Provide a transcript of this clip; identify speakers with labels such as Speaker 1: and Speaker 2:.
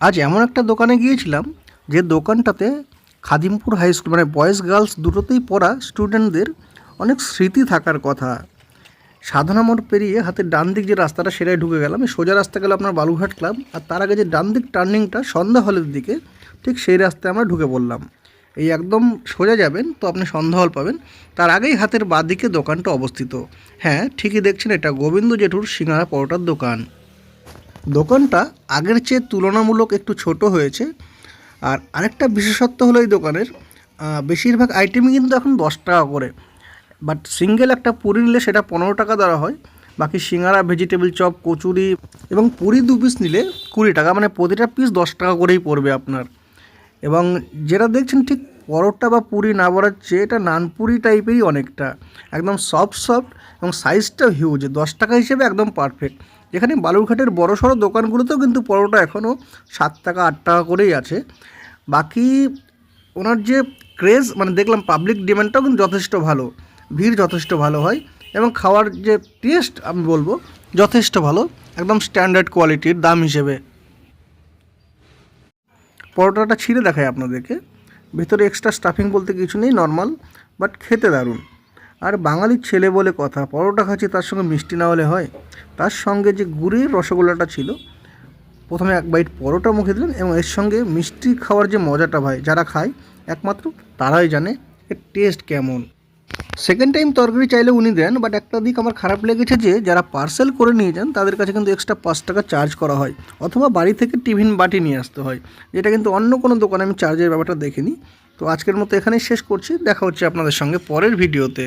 Speaker 1: আজ এমন একটা দোকানে গিয়েছিলাম যে দোকানটাতে খাদিমপুর হাই স্কুল মানে বয়েজ গার্লস দুটোতেই পড়া স্টুডেন্টদের অনেক স্মৃতি থাকার কথা। সাধনা মোড় পেরিয়ে হাতের ডান দিক যে রাস্তাটা সেটাই ঢুকে গেলাম। সোজা রাস্তা গেল আপনার বালুঘাট ক্লাব আর তার আগে যে ডান দিক টার্নিংটা সন্ধ্যা হলের দিকে, ঠিক সেই রাস্তায় আমরা ঢুকে পড়লাম। এই একদম সোজা যাবেন তো আপনি সন্ধ্যা হল পাবেন। তার আগেই হাতের বাঁ দিকে দোকানটা অবস্থিত। হ্যাঁ ঠিকই দেখছেন এটা গোবিন্দ জেঠুর সিঙ্গারা পরোটার দোকান। দোকানটা আগের চেয়ে তুলনামূলক একটু ছোট হয়েছে। আর আরেকটা বিশেষত্ব হলো এই দোকানের বেশিরভাগ আইটেমই কিন্তু এখন দশ টাকা করে। বাট সিঙ্গেল একটা পুরি নিলে সেটা পনেরো টাকা দেওয়া হয়। বাকি সিঙ্গারা ভেজিটেবল চপ কচুরি এবং পুরি দু পিস নিলে কুড়ি টাকা। মানে প্রতিটা পিস দশ টাকা করেই পড়বে আপনার। এবং যেটা দেখছেন ঠিক পরোটা বা পুরি না বলার চেয়ে এটা নানপুরি টাইপেরই অনেকটা। একদম সফট সফট এবং সাইজটা হিউজ দশ টাকা হিসেবে একদম পারফেক্ট যেখানে বালুরঘাটের বড় সড়ো দোকানগুলোতেও কিন্তু পরোটা এখনও সাত টাকা, আট টাকা করেই আছে। বাকি ওনার যে ক্রেজ মানে দেখলাম পাবলিক ডিমান্ডটাও কিন্তু যথেষ্ট ভালো। ভিড় যথেষ্ট ভালো হয় এবং খাওয়ার যে টেস্ট আমি বলব, যথেষ্ট ভালো। একদম স্ট্যান্ডার্ড কোয়ালিটির দাম হিসেবে। পরোটাটা ছিঁড়ে দেখায় আপনাদেরকে। ভেতরে এক্সট্রা স্টাফিং বলতে কিছু নেই নর্মাল বাট খেতে দারুণ। আর বাঙালির ছেলে বলে কথা, পরোটা খাচ্ছি তার সঙ্গে মিষ্টি না হলে হয়। তার সঙ্গে যে গুড়ের রসগোল্লাটা ছিল, প্রথমে এক বাইট পরোটা মুখে দিলেন এবং এর সঙ্গে মিষ্টি খাওয়ার যে মজাটা ভাই, যারা খায়, একমাত্র তারাই জানে এর টেস্ট কেমন। সেকেন্ড টাইম তরকারি চাইলে উনি দেন বাট একটা দিক আমার খারাপ লেগেছে যে, যারা পার্সেল করে নিয়ে যান, তাদের কাছে কিন্তু এক্সট্রা পাঁচ টাকা চার্জ করা হয়, অথবা বাড়ি থেকে টিফিন বাটি নিয়ে আসতে হয়, যেটা কিন্তু অন্য কোনো দোকানে আমি চার্জের ব্যাপারটা দেখিনি। তো আজকের মতো এখানেই শেষ করছি, দেখা হচ্ছে আপনাদের সঙ্গে পরের ভিডিওতে